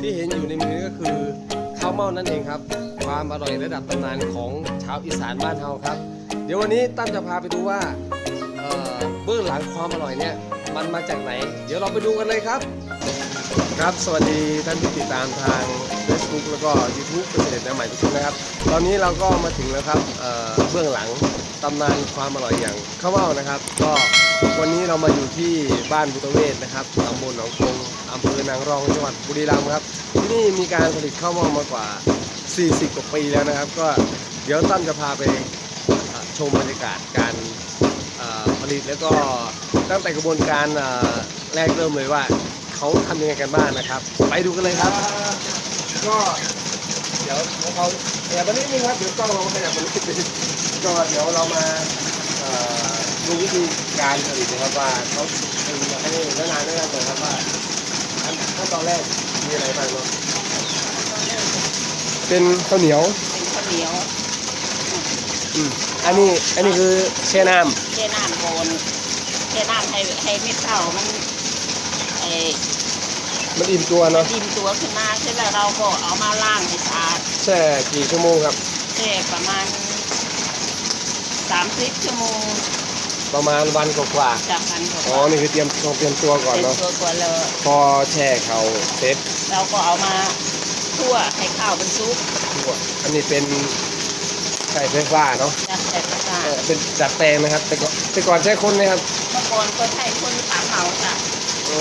ที่เห็นอยู่ในมือก็คือข้าวเม่านั่นเองครับ ความอร่อยระดับตำนานของชาวอีสานบ้านเฮาครับ เดี๋ยววันนี้ตั้มจะพาไปดูว่าเบื้องหลังความอร่อยเนี่ยมันมาจากไหน เดี๋ยวเราไปดูกันเลยครับ ครับสวัสดีท่านที่ติดตามทาง Facebook แล้วก็ YouTube เกษตรแนวใหม่ทุกคนนะครับ ตอนนี้เราก็มาถึงแล้วครับเเบื้องหลังตำนานความอร่อยอย่างข้าวเม่านะครับ ก็วันนี้เรามาอยู่ที่บ้านบุตรเวศนะครับตำบลหนองคง อำเภอนางรองจังหวัดบุรีรัมย์ครับ ที่นี่มีการผลิตข้าวเม่ามากว่า 40 กว่าปีแล้วนะครับ ก็เดี๋ยวตั้มจะพาไปชมบรรยากาศการผลิตแล้วก็ตั้งแต่กระบวนการแรกเริ่มเลยว่าเขาทำยังไงกันบ้างนะครับ ไปดูกันเลยครับ ก็เดี๋ยวเราขยับมานิดนึงครับเดี๋ยวกล้องเราขยับมานิดนึงก็เดี๋ยวเรามาดูวิธีการผลิตนะครับว่าเขาทำมาให้แล้วนานแล้วนานเลยครับว่า ขั้นขั้นตอนแรกมีอะไรบ้างเนาะเป็นข้าวเหนียวเป็นข้าวเหนียวอืมอันนี้อันนี้คือแช่น้เจ้น้ำโกนเจ้น้ำให้ให้เม็ดข้าวมันไอ้ำมันอิ่มตัวเนาะดินตัวขึ้นมาเสร็จแล้วเราก็เอามาล้างให้สะอาดแช่กี่ชั่วโมงครับแช่ประมาณสามสิบชั่วโมง ประมาณวันกว่าจากนั้นก็ๆอ๋อนี่คือเตรียมต้องเตรียมตัวก่อนเป็นเนาะตัวกวนเลย พอแช่เขาเสร็จเราก็เอามาคั่วให้ข้าวเป็นซุปอันนี้เป็นไก่ไฟฟ้าเนาะจากแต่กระาเออเป็นจัดแปลงนะครับ แต่ก่อนแต่ก่อนใช้คนนะครับเมื่อก่อนก็ใช้คนสามเหาจ้ะอ๋อ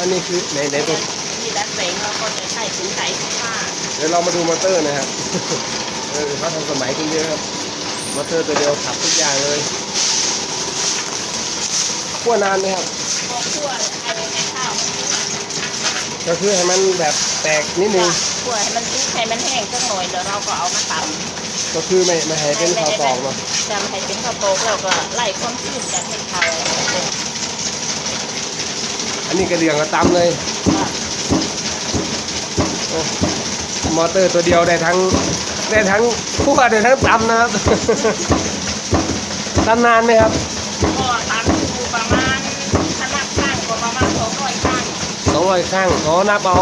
อันนี้คือในในตัวที่ดัดแปลงเราก็จะใช้ถึงไก่ข้าเดี๋ยวเรามาดูมอเตอร์นะครับเออเขาทำสมัยกันเยอะครับมอเตอร์ตัวเดียวขับทุกอย่างเลย ขั้วนานไหมครับพอคั่วให้ให้ข้าวมันซุปก็คือให้มันแบบแตกนิดนึงคั่วให้มันซุปให้มันแห้งสักหน่อยเดี๋ยวเราก็เอามาตำก็คือไม่ไม่ให้เป็นข้าวตอกเนาะจำให้เป็นข้าวโตกแล้วก็ไล่ความชื้นจากเม็ดข้าวอันนี้กระเดื่องกระตำเลยโอ้มอเตอร์ตัวเดียวได้ทั้งได้ทั้งคั่วได้ทั้งตำนะครับตำนานไหมครับ ก็ตำอยู่ประมาณถ้านับข้างก็ประมาณสองร้อยข้าง สอง ร้อยข้างอ๋อนับเอา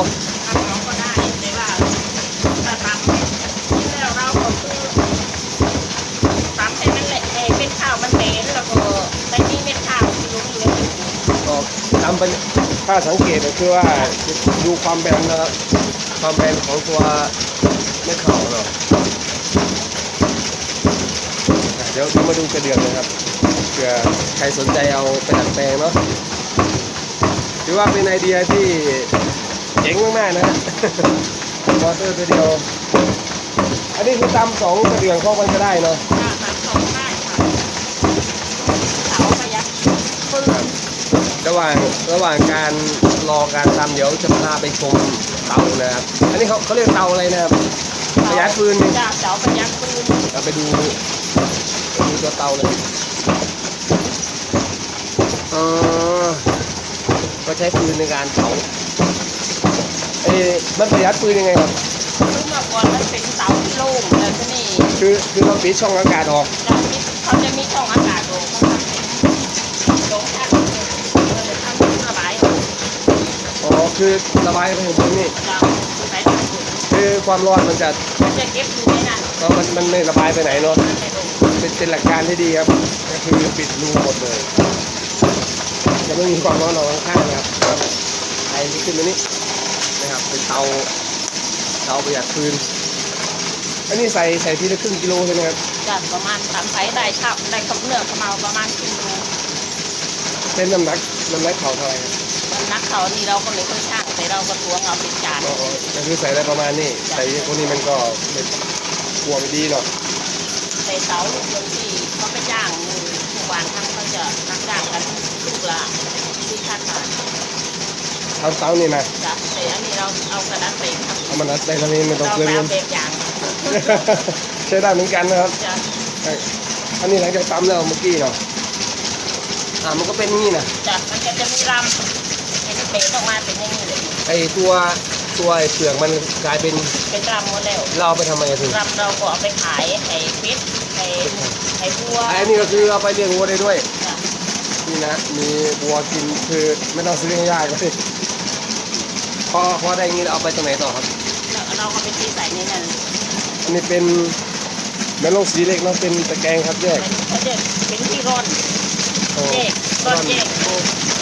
ทำเราก็ได้แต่ว่าถ้าตำแล้วเราก็คือตำให้มันเละให้เม็ดข้าวมันเหม็นแล้วก็ไม่มีเม็ดข้าวที่ลงอยู่ในถุงก็ตำเป็นถ้าสังเกตก็คือว่าดูความแบนนะครับความแบนของตัวเม็ดข้าวเนาะอะเดี๋ยวเรามาดูกระเดื่องนะครับเผื่อใครสนใจเอาไปดัดแปลงเนาะ ถือว่าเป็นไอเดียที่เจ๋งมากๆนะฮะมอเตอร์ตัวเดียว อันนี้คือตำสองกระเดื่องเข้ากันก็ได้เนาะถ้าตำสองได้ค่ะเสาประหยัดปืนระหว่างระหว่างการรอการตำเดี๋ยวจะพาไปชมเตานะครับ อันนี้เขาเขาเรียกเตาอะไรนะครับ ประหยัดปืนนี่จ้าเสาประหยัดปืน เราไปดูไปดูตัวเตาเลยอ๋อก็ ใช้ปืนในการเผาเอ๊ะมันประหยัดปืนยังไงครับคือเมื่อก่อนมันเป็นเสาโล่งแล้วทีนี้คือคือเราปิดช่องอากาศออกจะมีเขาจะมีช่องอากาศโล่งเขาทำเป็นโล่งอัดเราจะทำเป็นระบายออกอ๋อคือระบายไปถึงบนนี่เราใช้ถังถุงคือความร้อนมันจะมันจะเก็บอยู่ในนั้นก็มันมันไม่ระบายไปไหนเนาะมันไม่ลงเป็นเป็นหลักการที่ดีครับก็คือปิดรูหมดเลยจะ ไม่มีความร้อนออกข้างๆนะครับไอที่ขึ้นมานี่นะครับเป็นเตาเตาประหยัดฟืน อันนี้ใส่ใส่ทีละครึ่งกิโลใช่ไหมครับจะประมาณสามไซส์ได้ข้าวได้กับเนื้อขาวเมาประมาณครึ่งโลเป็นน้ำหนักน้ำหนักเขาเท่าไหร่ครับมันนักเขานี่เราก็เลยค่อยช่างแต่เราก็ตวงเอาเป็นจานอ๋อก็คือใส่ได้ประมาณนี้ใส่พวกนี้มันก็ไม่กลัวไม่ดีเนาะใส่เสาลูกบางทีเขาไปจ้างมือทุกวันทั้งเขาจะนักจ้างกัน ลูกละที่คาดบาทเตาเตานี่นะจ้ะแต่อันนี้เราเอากระดาษเต็มครับเอามันนัดได้เท่านี้ไม่ต้องเราเกินไปเงิเอานแบบอย่างใช้ได้เหมือนกันนะครับจะอันนี้หลังจากตำแล้วเมื่อกี้เนาะอ่ามันก็เป็นอย่างนี้นะจะมันจะจะมีรำเห็นเป๋ออกมาเป็นอย่างนี้เลยไอตัวตัวไอเปลือกมันกลายเป็นเป็นรำหมดแล้วเราเอาไปทำไมถึงรำเราก็เอาไปขายให้ฟิตให้ให้บัวอันนี้ก็คือเอาไปเลี้ยงวัวได้ด้วยจ้ะ นี่นะมีวัวกินคือไม่ต้องซื้อให้ยากเลยพอพอได้อย่างนี้เอาไปตรงไหนต่อครับแล้วเราก็ไปที่ใส่ในนั้นอันนี้เป็นแม่ลงสีเล็กเนาะเป็นตะแกรงครับแยกเป็นเขาเรียกเป็นที่ร่อนโอ้แยกร่อนแยกโอ้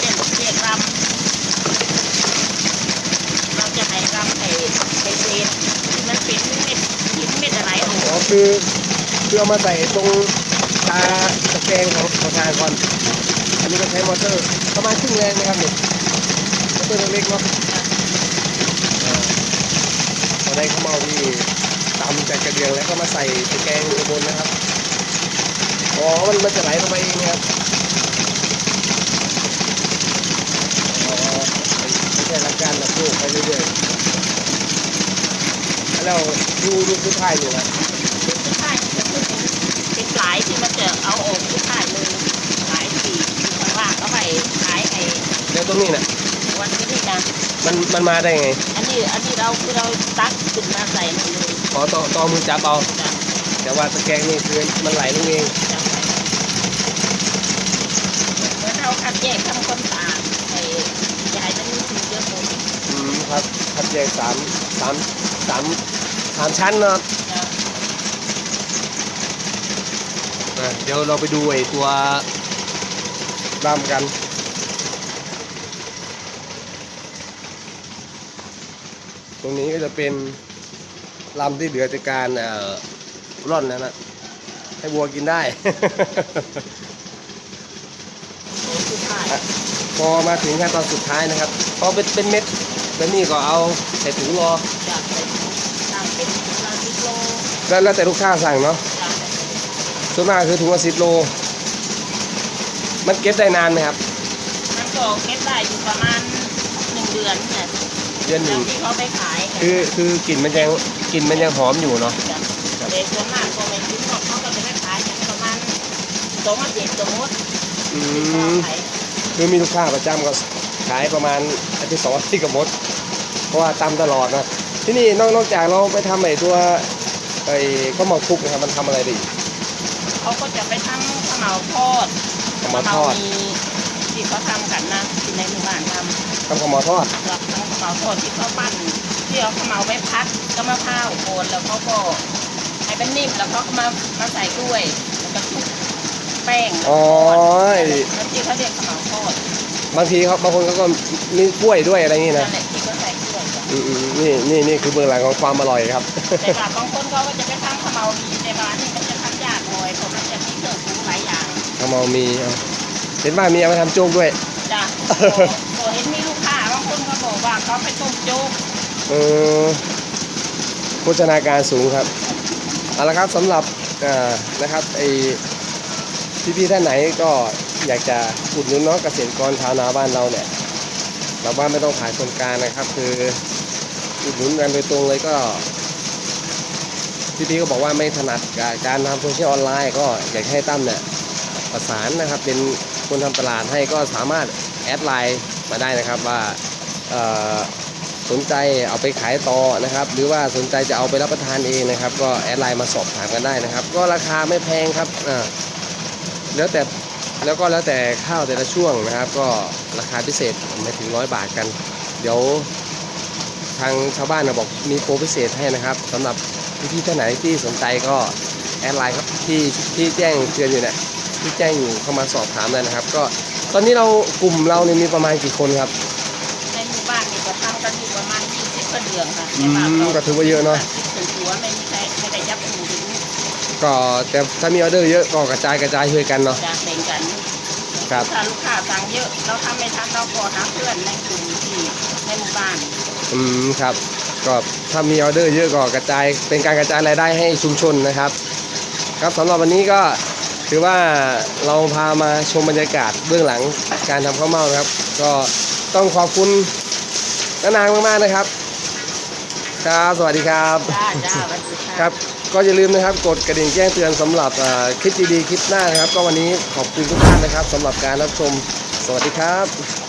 แยกแยกรำเราจะให้รำให้ให้เศษที่มันเป็นเม็ดหินเม็ดอะไรโอ้ อ๋อคือคือเอามาใส่ตรงตาตะแกรงของของทางก่อนอั นี้ก็ใช้มอเตอร์ประมาณครึ่งแรงนะครับเนี่ยมอเตอร์เล็กๆเนาะเออพอได้ข้าวเมาที่ตำจากกระเดียงแล้วก็มาใส่ตะแกรงข้างบนนะครับอ๋อมันมันจะไหลลงไปเองนะครับอ๋อไม่ใช่หลักการแบบโยกไปเรื่อยๆแล้วดูดูดูท่ายอยู่ครับคือสุดท้ายจะขึ้นเป็นปลายที่มันจะเอาออกสุดท้ายเลยปลายที่ข้างล่างเอาไปขายให้ แล้วตรงนี้น่ะวันนี้นะมันมันมาได้ไงอันนี้อันนี้เราคือเราตักขึ้นมาใส่มันเลยอ๋อต่อต่อมือจับเอาจ้ะแต่ว่าตะแกรงนี่คือมันไหลลงเองจ้ะเหมือนเราคัดแยกทำความสะอาดไอ้ยายมันมีสิ่งเยอะหมดอืมครับคัดแยกสามสามสามสามชั้นเนาะจ้ะอะเดี๋ยวเราไปดูไอ้ตัวรำกัน ตรงนี้ก็จะเป็นลำที่เหลือจากการเอ่อร่อนแล้วนะให้วัวกินได้โอ้สุดท้ายพอมาถึงขั้นตอนสุดท้ายนะครับ พอเป็นเป็นเม็ดแล้วนี่ก็เอาใส่ถุงรอจ้ะใส่ตามเป็นเราสิบโลแล้วแล้วแต่ลูกค้าสั่งเนาะจ้ะส่วนมากคือถุงละสิบโล มันเก็บได้นานไหมครับ มันก็เก็บได้อยู่ประมาณหนึ่งเดือนเนี่ย เดือนหแล้นึ่วงที่เขาไปขายกันคือคือกลิ่นมันยังกลิ่นมันยังหอมอยู่เนาะจ้ะเด็กส่วนมากก็ไม่ทิ้งหรอกเขาก็จะไปขายอย่างประมาณสองอาทิตย์สมมติอืเขามขายคือมีลูกค้าประจำก็ขายประมาณอาทิตย์สองอาทิตย์กับมด เพราะว่าตามตลอดนะที่นี่นอกนอกจากเราไปทำไอ้ตัวไอ้ข้าวหมกคลุกนะครับมันทำอะไรไดีเขาก็จะไปทำข้าวเหมาทอดข้าวหมาทอดมีที่เขาทำกันนะที่ในหมู่บ้านทำทำข้าวหมาทอดรับทำข้าว เหมาทอดที่เขาปั้นที่เอาข้าวเหมาไปพักก็มะพร้าวโคนแล้วเขาก็ให้เป็นนิ่มแล้วเขาก็มามาใส่กล้วยแล้วก็คลุกแป้งอ๋อ แล้วที่เขาเรียกข้าวเหมาทอดบางทีเขาบางคนเขาก็มีกล้วยด้วยอะไรอย่างนี้นั่นะนแหละที่เขาใส่กล้วยจ้ะอืมๆนี่นี่นี่คือเบื้องหลังของความอร่อยครับ แต่ว่าบางคนเขาก็จะไปทำข้าวเหมาดีแต่ว่าอันนี่มันจะทำยากหน่อยเพราะมันจะมีเครื่องปรุงหลายอย่างข้าวเมามีเอาเห็นว่ามีเอาไปทำโจ๊กด้วย จ้ะ เอาไปต้มโจ๊กเออโภชนาการสูงครับเอาละครับสำหรับนะครับไอพี่ๆท่านไหนก็อยากจะอุดหนุนน้องเกษตรกรชาวนาบ้านเราเนี่ยเราบ้านไม่ต้องขายคนกลางนะครับ คืออุดหนุนกันโดยตรงเลยก็พี่ๆก็บอกว่าไม่ถนัดการทำโซเชียลออนไลน์ก็อยากให้ตั้มเนี่ยประสานนะครับเป็นคนทำตลาดให้ก็สามารถแอดไลน์มาได้นะครับว่า สนใจเอาไปขายต่อนะครับ หรือว่าสนใจจะเอาไปรับประทานเองนะครับ ก็แอดไลน์มาสอบถามกันได้นะครับ ก็ราคาไม่แพงครับแล้วแต่แล้วก็แล้วแต่ข้าวแต่ละช่วงนะครับ ก็ราคาพิเศษไม่ถึงร้อยบาทกัน เดี๋ยวทางชาวบ้านนะบอกมีโปรพิเศษให้นะครับสำหรับพี่ๆท่านไหนที่สนใจก็แอดไลน์ครับที่ที่แจ้งเตือนอยู่เนี่ยที่แจ้งอยู่เข้ามาสอบถามเลยนะครับ ก็ตอนนี้เรากลุ่มเราเนี่ยมีประมาณกี่คนครับ ในหมู่บ้านนี่ก็ทำกันอยู่ประมาณ 20กว่าเดือนค่ะอืมก็ถือว่าเยอะเนาะถึงหัวไม่มีใครไม่ได้ยับหูถึงก็แต่ถ้ามีออเดอร์เยอะก็กระจายกระจายช่วยกันเนาะจะแบ่งกันครับถ้าลูกค้าสั่งเยอะเราทำไม่ทันเราก็หาเพื่อนในกลุ่มที่ในหมู่บ้านอืมครับก็ถ้ามีออเดอร์เยอะก็กระจายเป็นการกระจายรายได้ให้ชุมชนนะครับ ครับสำหรับวันนี้ก็ถือว่าเราพามาชมบรรยากาศเบื้องหลังการทำข้าวเม่านะครับ ก็ต้องขอบคุณน้านางมากๆนะครับ ครับ สวัสดีครับ จ้าจ้าสวัสดีค่ะครับ ก็อย่าลืมนะครับ กดกระดิ่งแจ้งเตือนสำหรับอ่าคลิปดีๆคลิปหน้านะครับ ก็วันนี้ขอบคุณทุกท่านนะครับสำหรับการรับชม สวัสดีครับ